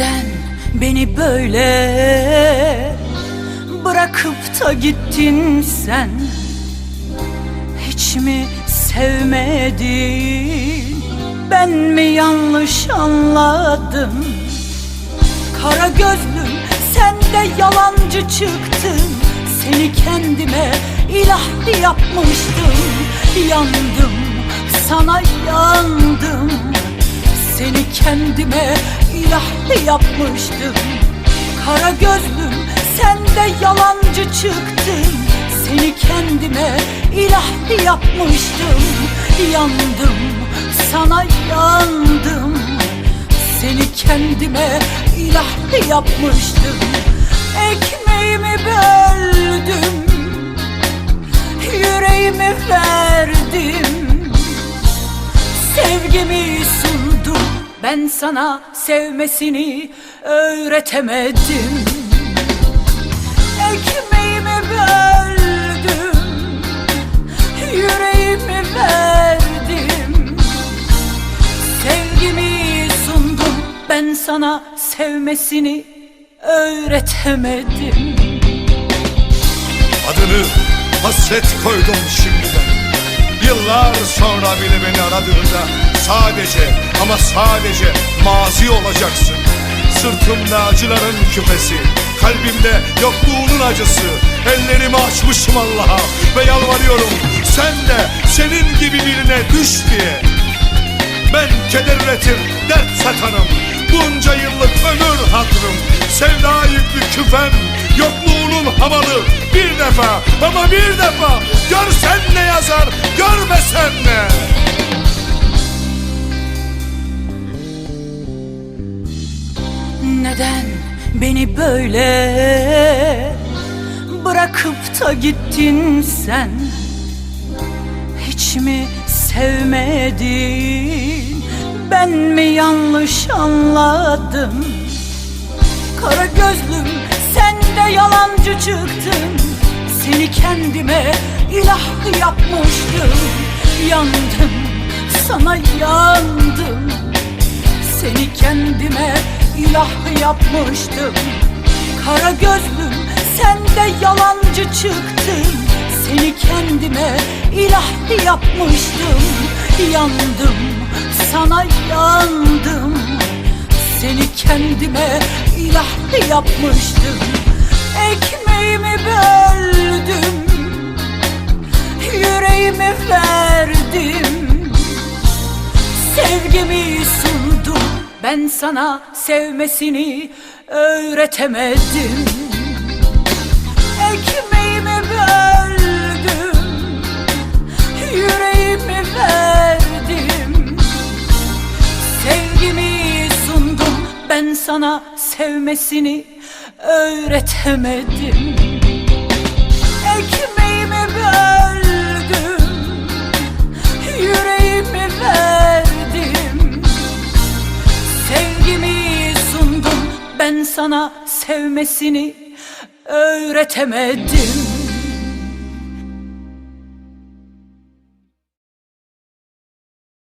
Neden beni böyle bırakıp da gittin sen? Hiç mi sevmedin? Ben mi yanlış anladım? Kara gözlüm sen de yalancı çıktın. Seni kendime ilah yapmıştım. Yandım sana yandım. Seni kendime ilah yapmıştım Kara gözlüm sen de yalancı çıktın. Seni kendime ilah yapmıştım. Yandım sana yandım. Seni kendime ilah yapmıştım. Ekmeğimi böldüm Yüreğimi verdim. Sevgimi Ben sana sevmesini öğretemedim. Ekmeğimi böldüm Yüreğimi verdim. Sevgimi sundum ben sana sevmesini öğretemedim. Adını hasret koydum şimdiden Yıllar sonra bile beni aradığında Sadece ama sadece mazi olacaksın. Sırtımda acıların küpesi Kalbimde yokluğunun acısı. Ellerimi açmışım Allah'a Ve yalvarıyorum sen de senin gibi birine düş diye. Ben keder üretir, dert satanım. Bunca yıllık ömür hatırım. Sevda yüklü küfem Yokluğunun havalı Bir defa ama bir defa. Görsen ne yazar görmesen ne. Neden beni böyle bırakıp da gittin sen? Hiç mi sevmedin? Ben mi yanlış anladım? Kara gözlüm sen de yalancı çıktın Seni kendime ilah yapmıştım. Yandım sana yandım. Seni kendime ilah yapmıştım. Kara gözlüm sen de yalancı çıktın. Seni kendime ilah yapmıştım. Yandım sana yandım. Seni kendime ilah yapmıştım Ekmeğimi böldüm Yüreğimi verdim. Sevgimi sundum ben sana sevmesini öğretemedim. Ekmeğimi böldüm Yüreğimi verdim. Sevgimi sundum ben sana sevmesini öğretemedim. Ekmeğimi böldüm Yüreğimi verdim. Sevgimi sundum ben sana sevmesini öğretemedim